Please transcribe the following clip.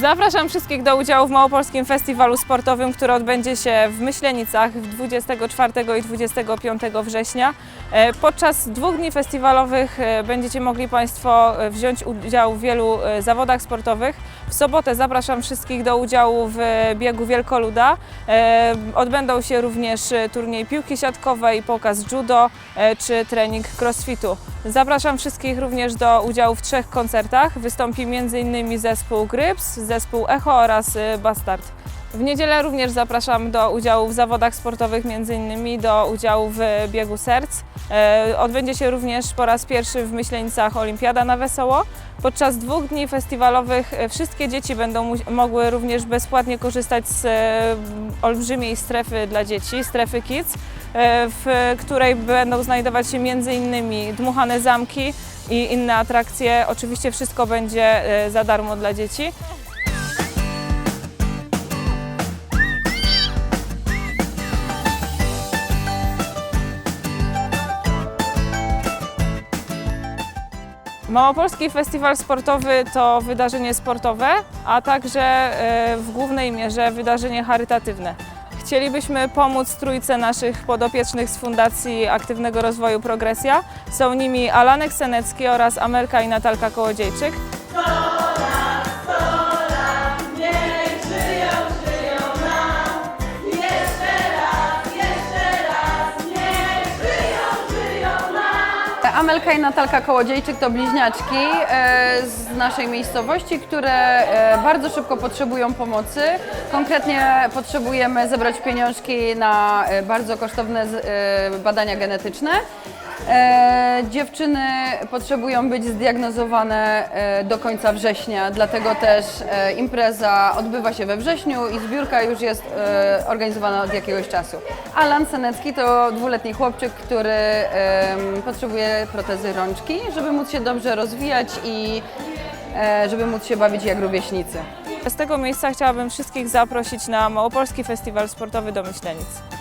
Zapraszam wszystkich do udziału w Małopolskim Festiwalu Sportowym, który odbędzie się w Myślenicach 24 i 25 września. E, Podczas dwóch dni festiwalowych e, będziecie mogli Państwo e, wziąć udział w wielu zawodach sportowych. W sobotę zapraszam wszystkich do udziału w biegu Wielkoluda. Odbędą się również turniej piłki siatkowej, pokaz judo czy trening crossfitu. Zapraszam wszystkich również do udziału w trzech koncertach. Wystąpi m.in. zespół Gryps, zespół Echo oraz y, Bastard. W niedzielę również zapraszam do udziału w zawodach sportowych, m.in. do udziału w biegu serc. E, Odbędzie się również po raz pierwszy w Myślenicach Olimpiada na Wesoło. Podczas dwóch dni festiwalowych e, wszystkie dzieci będą mogły również bezpłatnie korzystać z e, olbrzymiej strefy dla dzieci, strefy Kids, w której będą znajdować się m.in. dmuchane zamki i inne atrakcje. Oczywiście wszystko będzie za darmo dla dzieci. Małopolski Festiwal Sportowy to wydarzenie sportowe, a także e, w głównej mierze wydarzenie charytatywne. Chcielibyśmy pomóc trójce naszych podopiecznych z Fundacji Aktywnego Rozwoju Progresja. Są nimi Alanek Senecki oraz Amelka i Natalka Kołodziejczyk. Amelka i Natalka Kołodziejczyk to bliźniaczki e, z naszej miejscowości, które e, bardzo szybko potrzebują pomocy. Konkretnie potrzebujemy zebrać pieniążki na e, bardzo kosztowne badania genetyczne. E, Dziewczyny potrzebują być zdiagnozowane e, do końca września, dlatego też e, impreza odbywa się we wrześniu i zbiórka już jest e, organizowana od jakiegoś czasu. Alan Senecki to dwuletni chłopczyk, który em, potrzebuje protezy rączki, żeby móc się dobrze rozwijać i e, żeby móc się bawić jak rówieśnicy. Z tego miejsca chciałabym wszystkich zaprosić na Małopolski Festiwal Sportowy do Myślenic.